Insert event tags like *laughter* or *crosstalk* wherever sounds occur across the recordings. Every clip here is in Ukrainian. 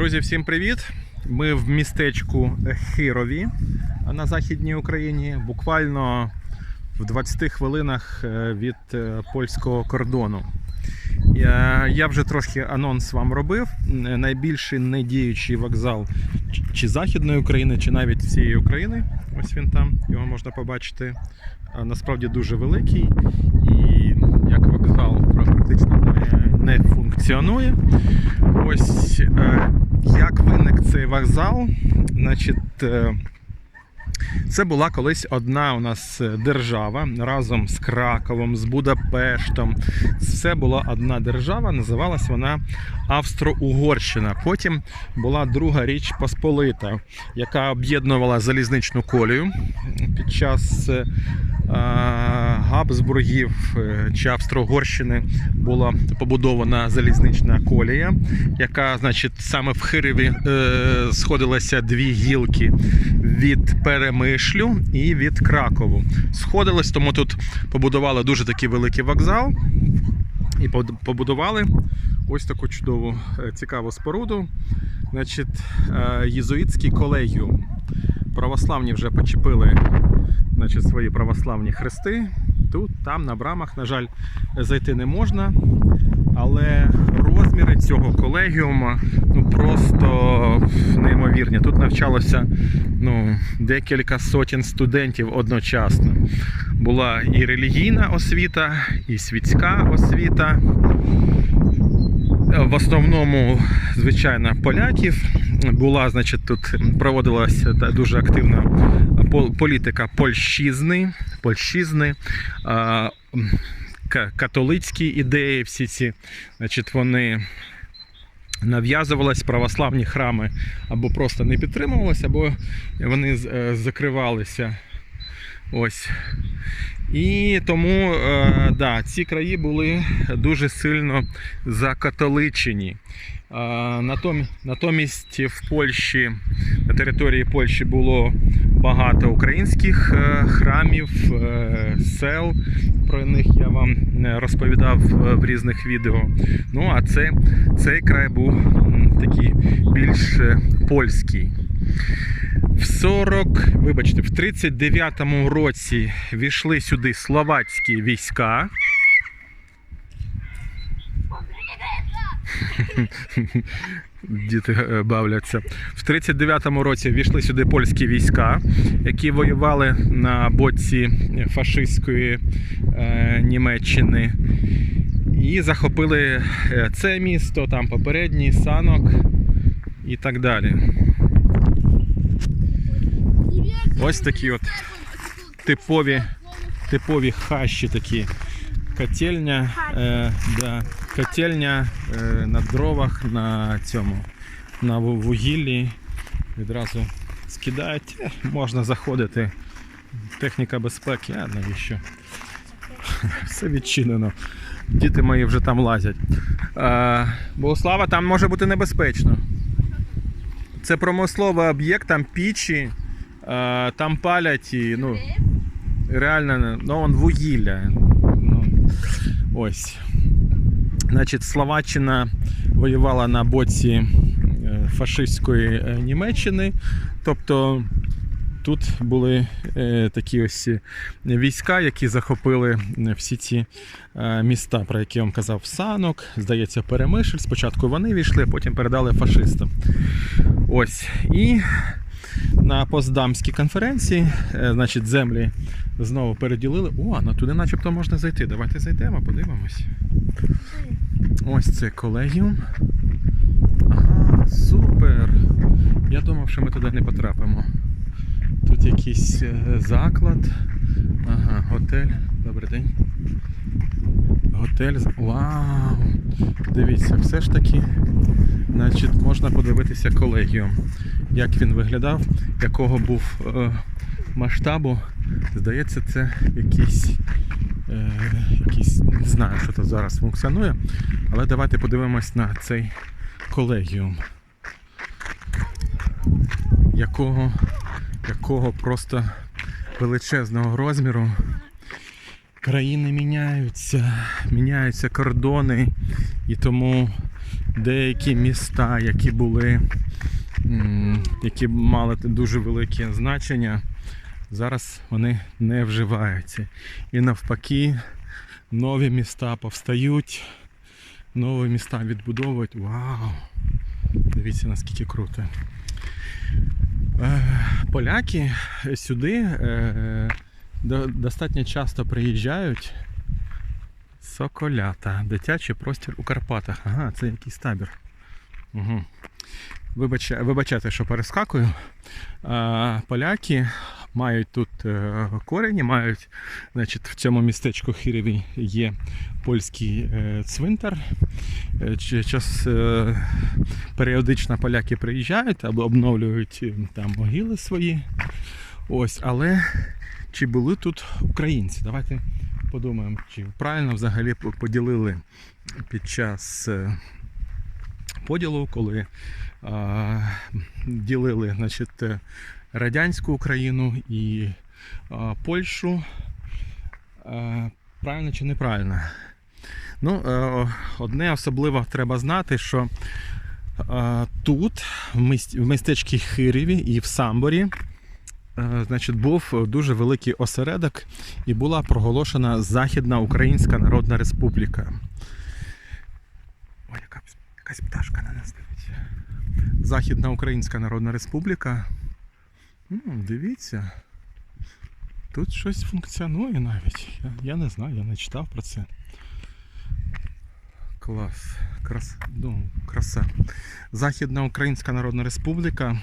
Друзі, всім привіт! Ми в містечку Хирові на Західній Україні, буквально в 20 хвилинах е, від е, польського кордону. Я, вже трошки анонс вам робив. Найбільший недіючий вокзал чи Західної України, чи навіть всієї України. Ось він там, його можна побачити. Насправді дуже великий і як вокзал практично не, не функціонує. Ось е, як виник цей вокзал. Значить, е, це була колись одна у нас е, держава разом з Краковом, з Будапештом. Це була одна держава, називалась вона Австро-Угорщина. Потім була друга річ Посполита, яка об'єднувала залізничну колію під час е, Габсбургів е, чи Австро-Угорщини була побудована залізнична колія, яка, значить, саме в Хириві е, сходилися дві гілки від Перемишлю і від Кракову. Сходились, тому тут побудували дуже такий великий вокзал і побудували ось таку чудову е, цікаву споруду. Значить, е, єзуїтський колегіум. Православні вже почепили значить, свої православні хрести. Тут, там, на брамах, на жаль, зайти не можна. Але розміри цього колегіуму ну, просто неймовірні. Тут навчалося ну, декілька сотень студентів одночасно. Була і релігійна освіта, і світська освіта. В основному, звичайно, поляків. Була, значить, тут проводилася дуже активна пол- політика польщизни, польщизни, католицькі ідеї, всі ці, значить, вони нав'язувались, православні храми або просто не підтримувалися, або вони е, закривалися. Ось. І тому е, да, ці краї були дуже сильно закатоличені. Е, натом- натомість в Польщі, на території Польщі було багато українських е, храмів, сел. Про них я вам розповідав в різних відео. Ну а це, цей край був такий більш польський. В 40, вибачте, в 39-му році війшли сюди словацькі війська. Діти е, бавляться. В 39-му році війшли сюди польські війська, які воювали на боці фашистської е, Німеччини. І захопили е, це місто, там попередній санок і так далі. Ось такі от типові, типові хащі такі. Котельня, е, да, котельня е, на дровах на цьому, на вугіллі. Відразу скидають, Е, можна заходити. Техніка безпеки, а навіщо? *laughs* Все відчинено. Діти мої вже там лазять. Е, Богослава, там може бути небезпечно. Це промисловий об'єкт, там пічі, там палять і ну, реально ну, он вугілля. Ну, ось. Значить, Словаччина воювала на боці е, фашистської е, Німеччини. Тобто тут були е, такі ось війська, які захопили е, всі ці е, міста, про які я вам казав, Санок, здається, Перемишль. Спочатку вони війшли, потім передали фашистам. Ось. І на Поздамській конференції, е, значить, землі знову переділили. О, ну туди начебто можна зайти. Давайте зайдемо, подивимось. Ось це колегіум. Ага, супер. Я думав, що ми туди не потрапимо. Тут якийсь е, заклад. Ага, готель. Добрий день. Готель. Вау! Дивіться, все ж таки, значить, можна подивитися колегіум. Як він виглядав, якого був е, масштабу. Здається, це якийсь, е, якийсь. Не знаю, що тут зараз функціонує. Але давайте подивимось на цей колегіум. Якого, якого просто величезного розміру. Країни міняються, міняються кордони, і тому деякі міста, які були, які мали дуже велике значення, зараз вони не вживаються. І навпаки, нові міста повстають, нові міста відбудовують. Вау! Дивіться, наскільки круто. Е, Поляки сюди е, достатньо часто приїжджають. Соколята. Дитячий простір у Карпатах. Ага, це якийсь табір. Угу. Вибач, вибачайте, що перескакую. Поляки мають тут е, корені, мають, значить, в цьому містечку Хиреві є польський е, цвинтар. Е, Час, періодично поляки приїжджають або обновлюють там могили свої. Ось, але чи були тут українці? Давайте подумаємо, чи правильно взагалі поділили під час поділу, коли ділили значить, радянську Україну і Польщу. Правильно чи неправильно? Ну, е, одне особливо треба знати, що е, тут, в міст- в містечці Хиреві і в Самборі, е, значить, був дуже великий осередок і була проголошена Західна Українська Народна Республіка. Ой, яка, якась пташка на нас. Західна Українська Народна Республіка. М, дивіться. Тут щось функціонує навіть. Я, я не знаю, я не читав про це. Клас. Крас... Ну, краса. Західна Українська Народна Республіка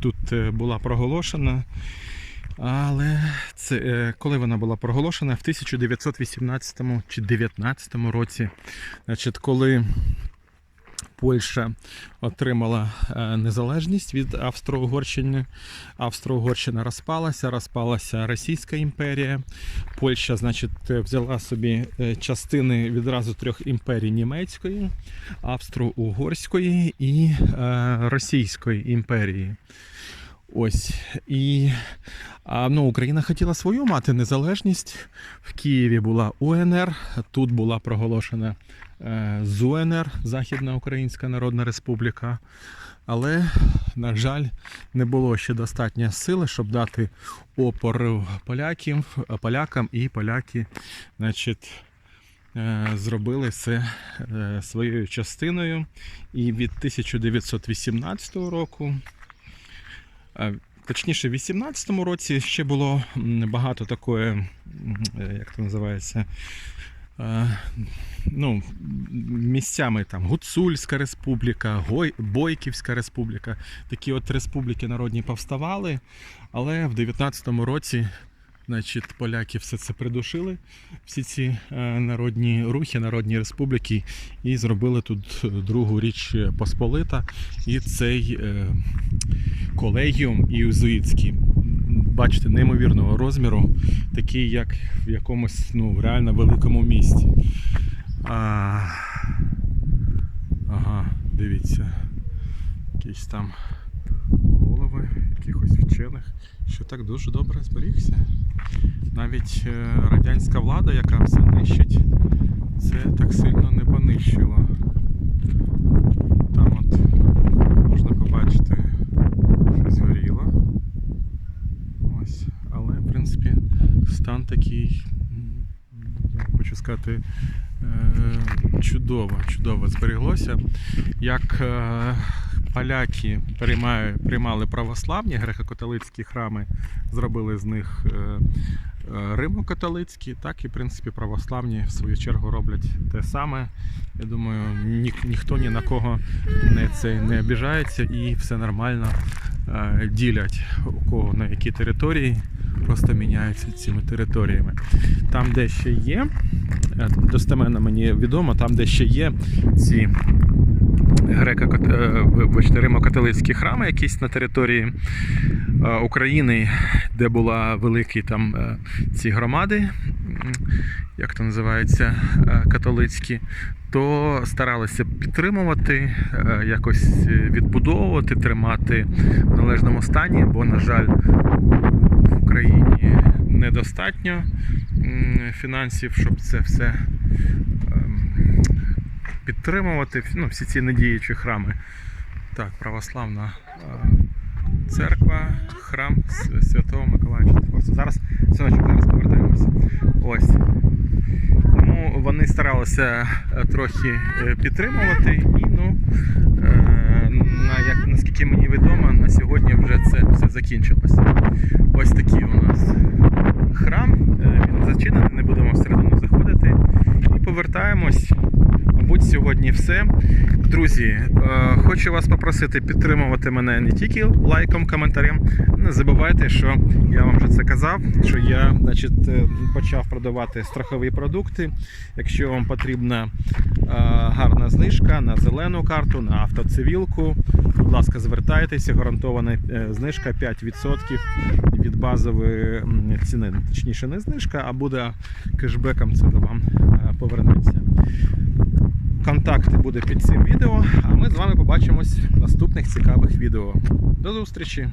тут е, була проголошена. Але це, е, коли вона була проголошена? В 1918 чи 19 році. Значить, коли Польща отримала е, незалежність від Австро-Угорщини. Австро-Угорщина розпалася, розпалася Російська імперія. Польща, значить, взяла собі е, частини відразу трьох імперій німецької, австро-угорської і е, Російської імперії. Ось. І а, ну, Україна хотіла свою мати незалежність. В Києві була УНР, тут була проголошена е, ЗУНР, Західна Українська Народна Республіка. Але, на жаль, не було ще достатньо сили, щоб дати опор полякам, полякам і поляки, значить, е, зробили це е, своєю частиною. І від 1918 року Точніше, в 18-му році ще було багато такої, е, як це називається, е, ну, місцями там Гуцульська республіка, Бойківська республіка. Такі от республіки народні повставали, але в 19-му році значить, поляки все це придушили, всі ці е, народні рухи, народні республіки, і зробили тут другу річ Посполита. І цей е, колегіум іузуїтський. Бачите, неймовірного розміру, такий, як в якомусь ну, реально великому місті. А, ага, дивіться. Якісь там голови якихось вчених, що так дуже добре зберігся. Навіть е, радянська влада, яка все нищить, це так сильно не понищила. Там от можна побачити щось горіло. Ось. Але, в принципі, стан такий, я хочу сказати, е, чудово, чудово збереглося. Як е, поляки приймали православні греко-католицькі храми, зробили з них е, е, римо-католицькі, так і, в принципі, православні в свою чергу роблять те саме. Я думаю, ні, ніхто ні на кого не, це, не обіжається і все нормально е, ділять у кого на які території, просто міняються цими територіями. Там, де ще є, достеменно мені відомо, там, де ще є ці греко е, вибачте, римо-католицькі храми, якісь на території е, України, де була великі там е, ці громади, як то називається, католицькі, то старалися підтримувати, якось відбудовувати, тримати в належному стані, бо, на жаль, в Україні недостатньо фінансів, щоб це все підтримувати ну, всі ці недіючі храми. Так, православна церква, храм Святого Миколая Чудотворця. Зараз, синочок, зараз повертаємося. Ось. Тому вони старалися е, трохи е, підтримувати і ну. е, На, як, наскільки мені відомо, на сьогодні вже це все закінчилося. Ось такий у нас храм. Він сьогодні все. Друзі, е, хочу вас попросити підтримувати мене не тільки лайком, коментарем. Не забувайте, що я вам вже це казав, що я значить, е, почав продавати страхові продукти. Якщо вам потрібна е, гарна знижка на зелену карту, на автоцивілку, будь ласка, звертайтеся, гарантована знижка 5% від базової ціни. Точніше, не знижка, а буде кешбеком це вам повернеться. Контакти буде під цим відео, а ми з вами побачимось в наступних цікавих відео. До зустрічі!